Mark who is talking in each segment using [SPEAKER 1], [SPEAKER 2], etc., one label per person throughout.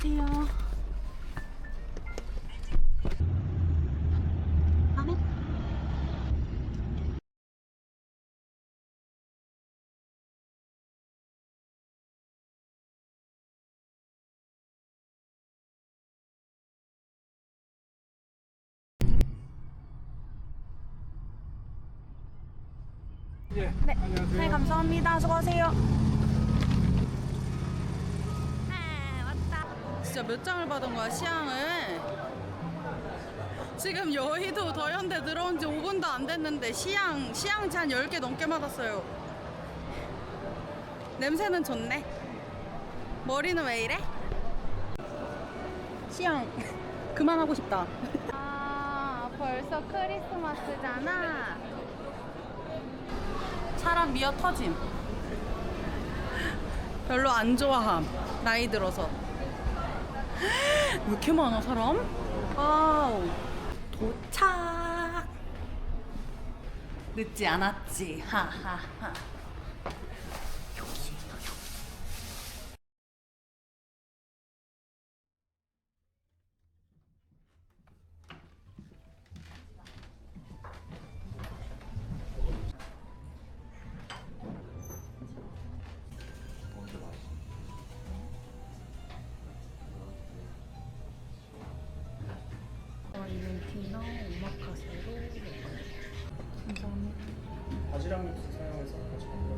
[SPEAKER 1] 안녕하세요. 네. 네, 감사합니다. 수고하세요. 진짜 몇 장을 받은 거야, 시향을? 지금 여의도 더현대 들어온 지 5분도 안 됐는데 시향, 시향지 한 10개 넘게 받았어요. 냄새는 좋네. 머리는 왜 이래? 시향, 그만하고 싶다. 아, 벌써 크리스마스잖아. 사람 미어 터짐. 별로 안 좋아함. 나이 들어서. 왜 이렇게 많아 사람? 와우. 도착. 늦지 않았지. 하하하. 여기. 아르
[SPEAKER 2] 육수 사용해서 같이 만들었어요.
[SPEAKER 1] 그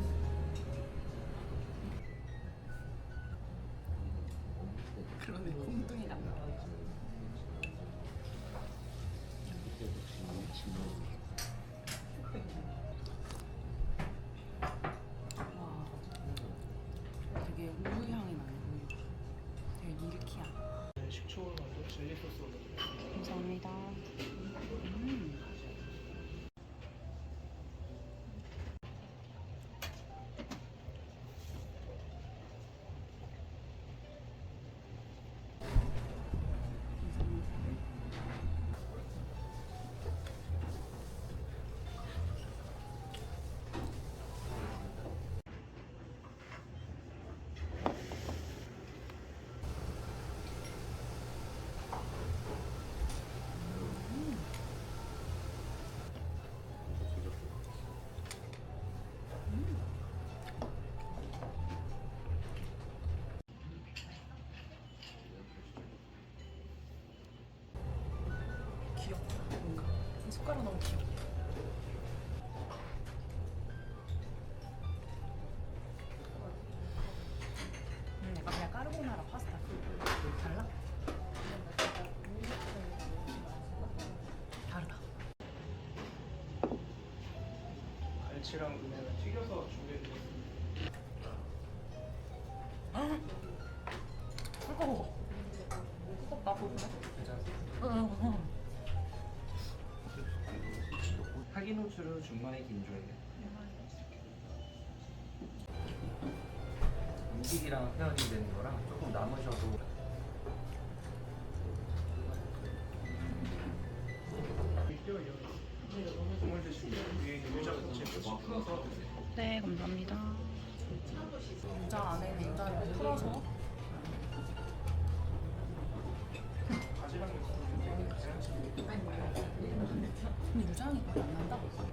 [SPEAKER 1] 숟가락 너무. 음, 달라? 다르다.
[SPEAKER 2] 갈치랑
[SPEAKER 3] 하기노츠루 중마이 긴조예요. 음식이랑 페어링 되는 거랑 조금 남으셔도
[SPEAKER 2] 국물 드시면 위에 유자 같이 풀어서.
[SPEAKER 1] 네, 감사합니다. 감자 안에 감자를 풀어서 근데 유장이 거의 안 난다.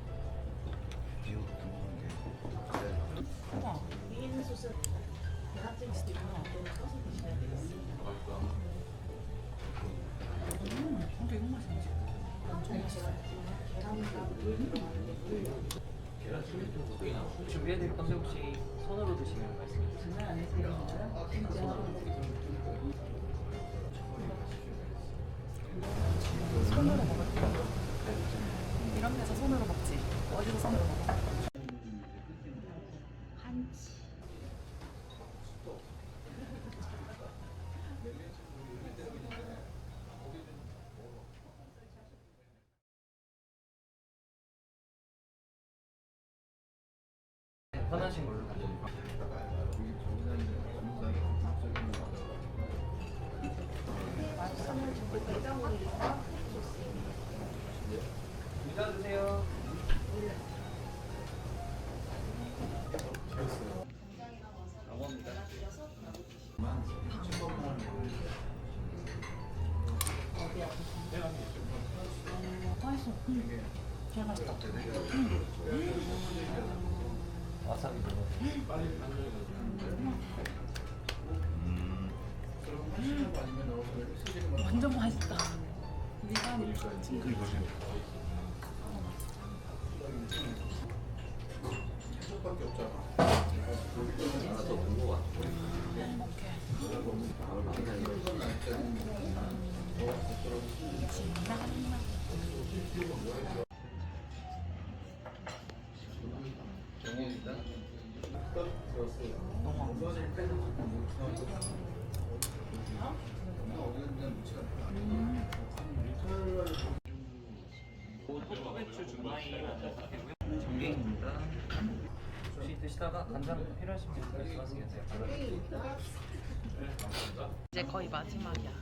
[SPEAKER 3] 손으로.
[SPEAKER 1] 이런 데서 손으로 먹지. 어디서 손으로 먹어? 한치.
[SPEAKER 3] 편하신 걸로 감사합니다.
[SPEAKER 4] 와사비 넣어.
[SPEAKER 3] 빨리 만들어 행복해.
[SPEAKER 4] 주마이 만들고요. 전갱입니다. 혹시 드시다가 간장 필요하시면 발라드릴게요.
[SPEAKER 3] 이제 거의 마지막이야.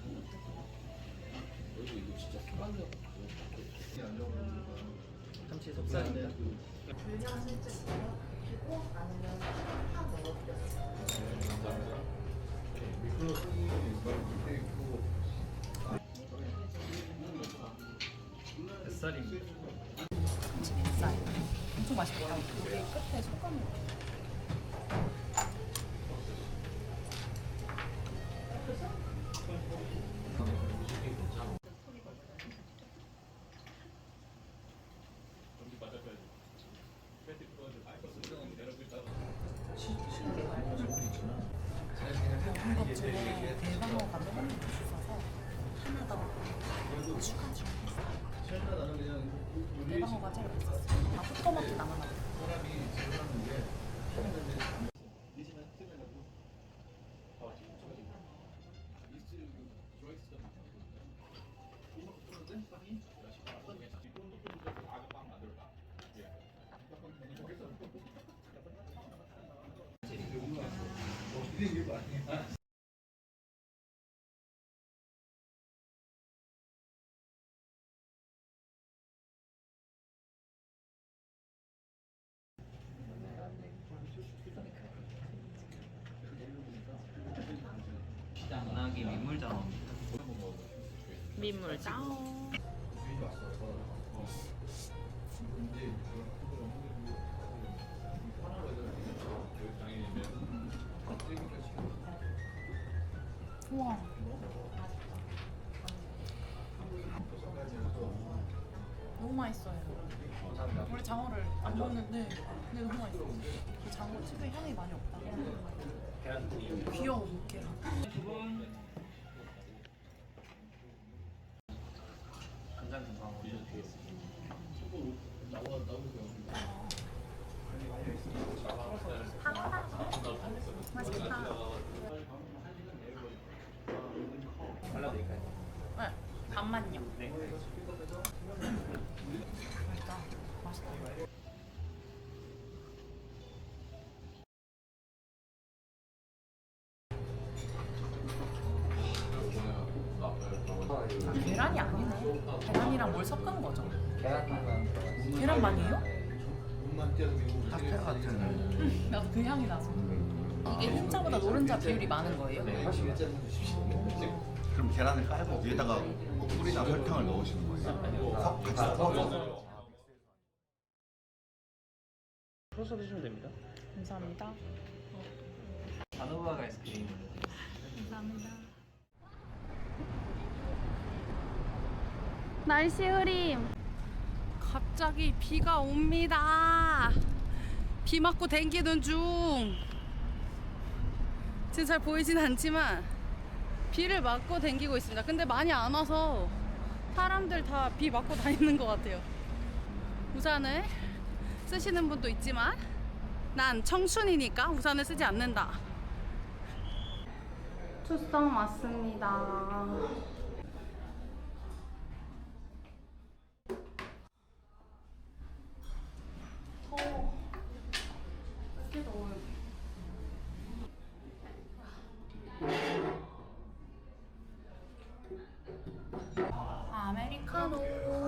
[SPEAKER 4] 참치 속살입니다. 뱃살입니다.
[SPEAKER 3] 김치 뱃살. 엄청 맛있더라. 여기 끝에 소감이.
[SPEAKER 4] 당나귀 민물장어입니다.
[SPEAKER 3] 민물장. 우와. 너무 맛있어요. 원래 장어를 안 먹는데 근데 너무 맛있어. 이 장어 특유의 향이 많이 없다. 귀여워 물개랑.
[SPEAKER 4] 간장 김방어 드리겠습니다.
[SPEAKER 3] 맛있겠다.
[SPEAKER 4] 발라드릴까요?
[SPEAKER 3] 네, 반만요.
[SPEAKER 4] 네.
[SPEAKER 3] 맛있다. 맛있다. 계란이랑 뭘 섞은 거죠?
[SPEAKER 4] 계란만.
[SPEAKER 3] 계란만이에요?
[SPEAKER 4] 카페 같은.
[SPEAKER 3] 나도 그 향이 나서. 이게 흰자보다 노른자 비율이 많은 거예요?
[SPEAKER 4] 네, 훨씬
[SPEAKER 5] 그럼 계란을 깔고 위에다가 뭐 꿀이나 설탕을 넣으시는 거예요? 섞 같이 섞어서
[SPEAKER 4] 풀어서 드시면 됩니다.
[SPEAKER 3] 감사합니다.
[SPEAKER 4] 단호박 아이스크림.
[SPEAKER 3] 감사합니다.
[SPEAKER 1] 날씨 흐림.
[SPEAKER 3] 갑자기 비가 옵니다. 비 맞고 댕기는 중. 지금 잘 보이진 않지만 비를 맞고 댕기고 있습니다. 근데 많이 안 와서 사람들 다 비 맞고 다니는 것 같아요. 우산을 쓰시는 분도 있지만 난 청춘이니까 우산을 쓰지 않는다.
[SPEAKER 1] 투썸 왔습니다.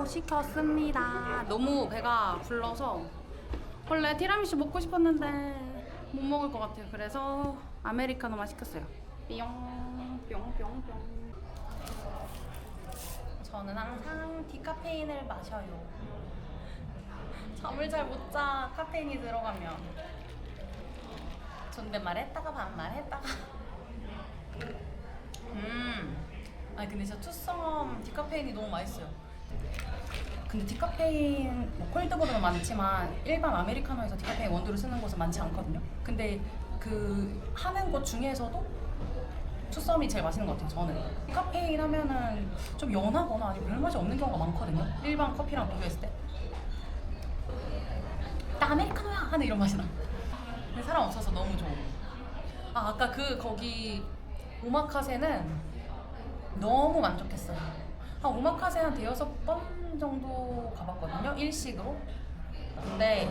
[SPEAKER 1] 시켰습니다. 너무 배가 불러서 원래 티라미수 먹고 싶었는데 못 먹을 것 같아요. 그래서 아메리카노만 시켰어요. 뿅, 뿅, 뿅, 뿅. 저는 항상 디카페인을 마셔요. 잠을 잘 못 자. 카페인이 들어가면. 존댓말 했다가 반말 했다가. 음. 아니 근데 진짜 투썸 디카페인이 너무 맛있어요. 근데 디카페인 뭐 콜드브루는 많지만 일반 아메리카노에서 디카페인 원두를 쓰는 곳은 많지 않거든요. 근데 그 하는 곳 중에서도 투썸이 제일 맛있는 것 같아요. 저는 디카페인 하면은 좀 연하거나 아니면 별 맛이 없는 경우가 많거든요. 일반 커피랑 비교했을 때. 나 아메리카노야 하는 이런 맛이 나. 근데 사람 없어서 너무 좋아. 아 아까 그 거기 오마카세는 너무 만족했어요. 한 오마카세 한 대여섯 번 정도 가봤거든요. 일식으로. 근데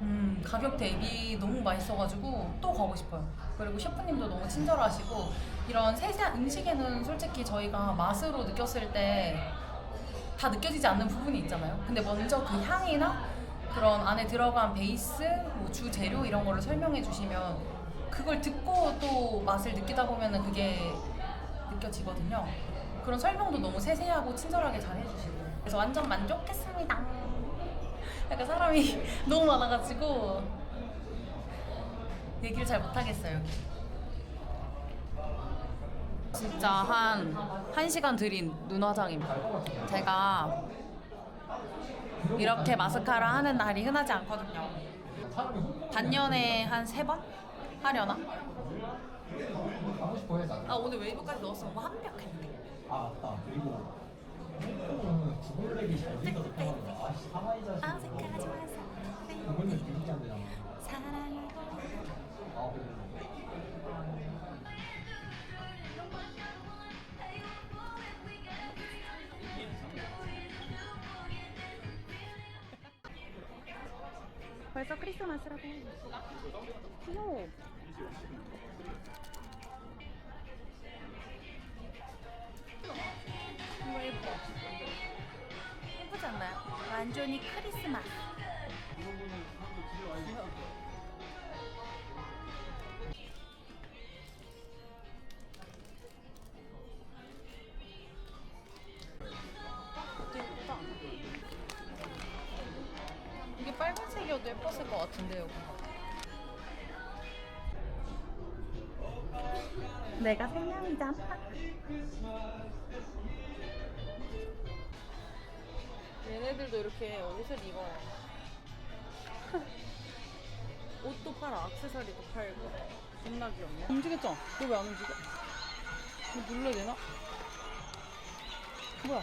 [SPEAKER 1] 음, 가격 대비 너무 맛있어가지고 또 가고 싶어요. 그리고 셰프님도 너무 친절하시고 이런 세세한 음식에는 솔직히 저희가 맛으로 느꼈을 때 다 느껴지지 않는 부분이 있잖아요. 근데 먼저 그 향이나 그런 안에 들어간 베이스, 뭐 주재료 이런 거를 설명해 주시면 그걸 듣고 또 맛을 느끼다 보면은 그게 느껴지거든요. 그런 설명도 너무 세세하고 친절하게 잘 해주시고 그래서 완전 만족했습니다. 약간 사람이 너무 많아가지고 얘기를 잘 못하겠어요. 진짜 한 1시간 들인 눈화장입니다. 제가 이렇게 마스카라 하는 날이 흔하지 않거든요. 반년에 한 세 번 하려나? 아 오늘 웨이브까지 넣었으면 뭐 완벽했네.
[SPEAKER 4] 아 맞다 그리고 핸드폰은 구글렉이 잘 생겨서 아 사마이자
[SPEAKER 1] 어색하지 마세요.
[SPEAKER 4] 그거는 되게 안 되잖아
[SPEAKER 1] 사랑해.
[SPEAKER 4] 아 그래
[SPEAKER 1] 벌써 크리스마스라고. 귀여워. 완전히 크리스마스. 예쁘다. 이게 빨간색이어도 예뻤을 것 같은데 여기. 내가 생명이잖아. 얘네들도 이렇게 옷을 입어. 옷도 팔아, 액세서리도 팔고. 존나 귀엽네. 움직였죠? 너 왜 안 움직여? 이거 눌러야 되나? 뭐야?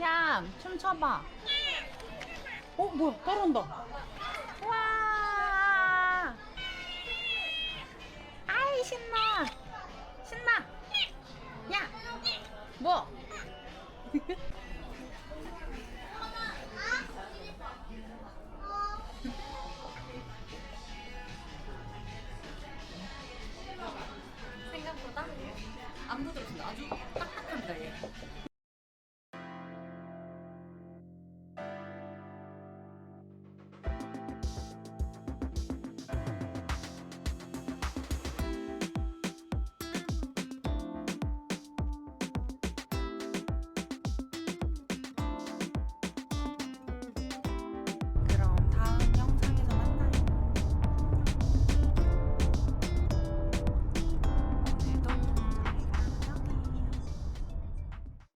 [SPEAKER 1] 야, 춤춰봐. 어, 뭐야? 따라온다. 와! 아이, 신나! 신나! 야! 뭐?